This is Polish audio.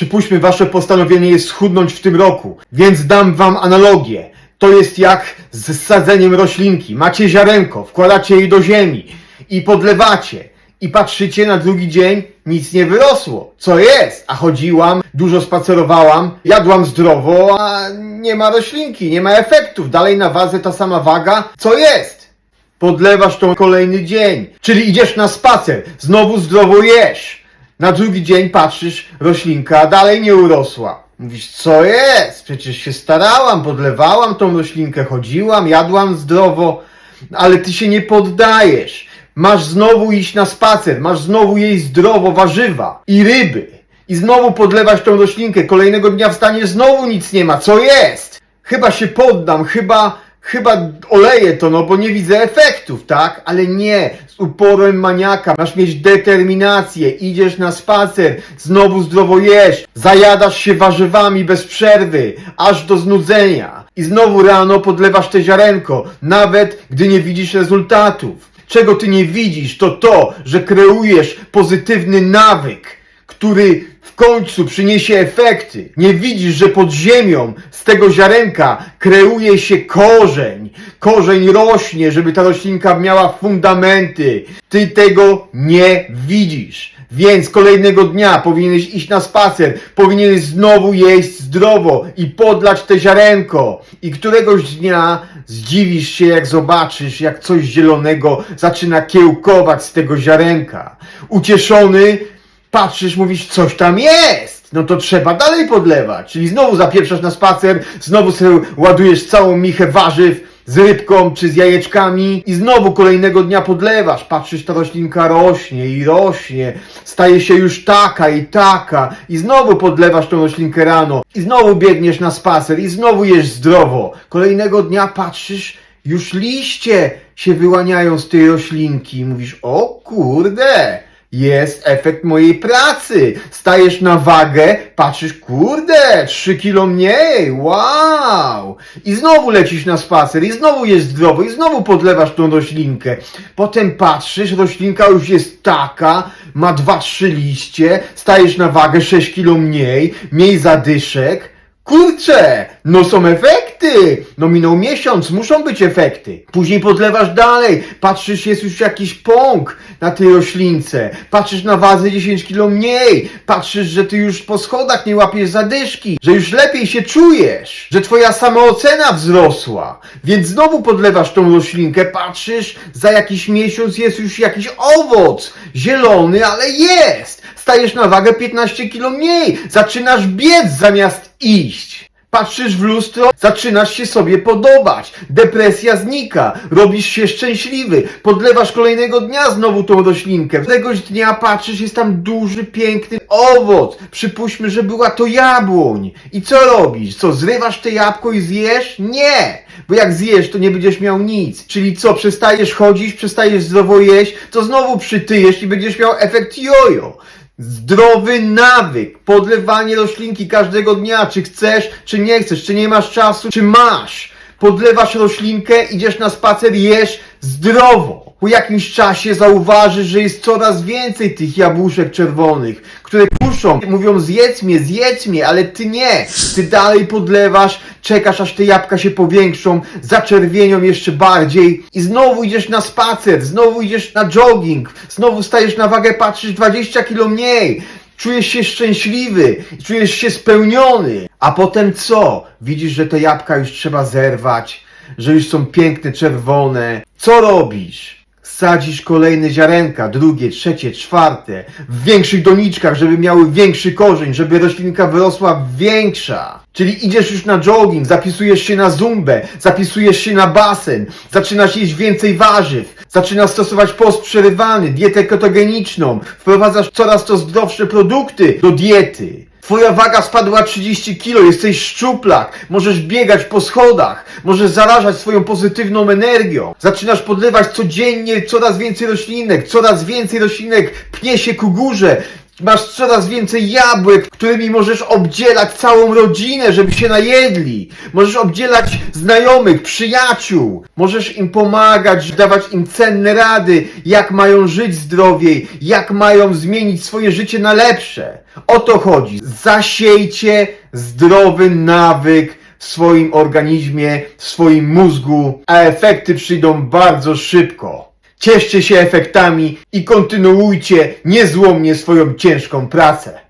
Przypuśćmy, wasze postanowienie jest schudnąć w tym roku, więc dam wam analogię. To jest jak z sadzeniem roślinki. Macie ziarenko, wkładacie jej do ziemi i podlewacie. I patrzycie na drugi dzień, nic nie wyrosło. Co jest? A chodziłam, dużo spacerowałam, jadłam zdrowo, a nie ma roślinki, nie ma efektów. Dalej na wadze ta sama waga. Co jest? Podlewasz to kolejny dzień. Czyli idziesz na spacer, znowu zdrowo jesz. Na drugi dzień patrzysz, roślinka dalej nie urosła. Mówisz, co jest? Przecież się starałam, podlewałam tą roślinkę, chodziłam, jadłam zdrowo, ale ty się nie poddajesz. Masz znowu iść na spacer, masz znowu jeść zdrowo warzywa i ryby. I znowu podlewać tą roślinkę. Kolejnego dnia wstaniesz, znowu nic nie ma. Co jest? Chyba się poddam, chyba, chyba oleję to, no bo nie widzę efektów, tak? Ale nie, z uporem maniaka masz mieć determinację, idziesz na spacer, znowu zdrowo jesz, zajadasz się warzywami bez przerwy, aż do znudzenia. I znowu rano podlewasz te ziarenko, nawet gdy nie widzisz rezultatów. Czego ty nie widzisz, to to, że kreujesz pozytywny nawyk, który w końcu przyniesie efekty. Nie widzisz, że pod ziemią z tego ziarenka kreuje się korzeń. Korzeń rośnie, żeby ta roślinka miała fundamenty. Ty tego nie widzisz. Więc kolejnego dnia powinieneś iść na spacer, powinieneś znowu jeść zdrowo i podlać te ziarenko. I któregoś dnia zdziwisz się, jak zobaczysz, jak coś zielonego zaczyna kiełkować z tego ziarenka. Ucieszony patrzysz, mówisz, coś tam jest. No to trzeba dalej podlewać. Czyli znowu zapieprzasz na spacer, znowu sobie ładujesz całą michę warzyw z rybką czy z jajeczkami i znowu kolejnego dnia podlewasz. Patrzysz, ta roślinka rośnie i rośnie, staje się już taka i taka i znowu podlewasz tą roślinkę rano i znowu biegniesz na spacer i znowu jesz zdrowo. Kolejnego dnia patrzysz, już liście się wyłaniają z tej roślinki mówisz, o kurde, jest efekt mojej pracy. Stajesz na wagę, patrzysz, kurde, 3 kilo mniej, wow! I znowu lecisz na spacer, i znowu jest zdrowo, i znowu podlewasz tą roślinkę. Potem patrzysz, roślinka już jest taka, ma 2-3 liście, stajesz na wagę 6 kilo mniej, mniej zadyszek. Kurczę, no są efekty! No minął miesiąc, muszą być efekty. Później podlewasz dalej, patrzysz, jest już jakiś pąk na tej roślince. Patrzysz na wazę 10 kilo mniej. Patrzysz, że ty już po schodach nie łapiesz zadyszki, że już lepiej się czujesz, że twoja samoocena wzrosła. Więc znowu podlewasz tą roślinkę, patrzysz, za jakiś miesiąc jest już jakiś owoc. Zielony, ale jest! Stajesz na wagę 15 kilo mniej. Zaczynasz biec zamiast iść. Patrzysz w lustro, zaczynasz się sobie podobać. Depresja znika, robisz się szczęśliwy. Podlewasz kolejnego dnia znowu tą roślinkę. Któregoś dnia patrzysz, jest tam duży, piękny owoc. Przypuśćmy, że była to jabłoń. I co robisz? Co, zrywasz te jabłko i zjesz? Nie! Bo jak zjesz, to nie będziesz miał nic. Czyli co, przestajesz chodzić, przestajesz zdrowo jeść, to znowu przytyjesz i będziesz miał efekt jojo. Zdrowy nawyk, podlewanie roślinki każdego dnia, czy chcesz, czy nie chcesz, czy nie masz czasu, czy masz. Podlewasz roślinkę, idziesz na spacer, jesz zdrowo. Po jakimś czasie zauważysz, że jest coraz więcej tych jabłuszek czerwonych, które kuszą, mówią zjedz mnie, zjedz mnie, ale ty nie. Ty dalej podlewasz, czekasz aż te jabłka się powiększą, zaczerwienią jeszcze bardziej i znowu idziesz na spacer, znowu idziesz na jogging, znowu stajesz na wagę, patrzysz 20 kilo mniej. Czujesz się szczęśliwy, czujesz się spełniony. A potem co? Widzisz, że te jabłka już trzeba zerwać, że już są piękne, czerwone. Co robisz? Sadzisz kolejne ziarenka, drugie, trzecie, czwarte, w większych doniczkach, żeby miały większy korzeń, żeby roślinka wyrosła większa. Czyli idziesz już na jogging, zapisujesz się na zumbę, zapisujesz się na basen, zaczynasz jeść więcej warzyw, zaczynasz stosować post przerywany, dietę ketogeniczną, wprowadzasz coraz to zdrowsze produkty do diety. Twoja waga spadła 30 kilo, jesteś szczuplak, możesz biegać po schodach, możesz zarażać swoją pozytywną energią. Zaczynasz podlewać codziennie coraz więcej roślinek, coraz więcej roślinek pnie się ku górze. Masz coraz więcej jabłek, którymi możesz obdzielać całą rodzinę, żeby się najedli. Możesz obdzielać znajomych, przyjaciół. Możesz im pomagać, dawać im cenne rady, jak mają żyć zdrowiej, jak mają zmienić swoje życie na lepsze. O to chodzi. Zasiejcie zdrowy nawyk w swoim organizmie, w swoim mózgu, a efekty przyjdą bardzo szybko. Cieszcie się efektami i kontynuujcie niezłomnie swoją ciężką pracę.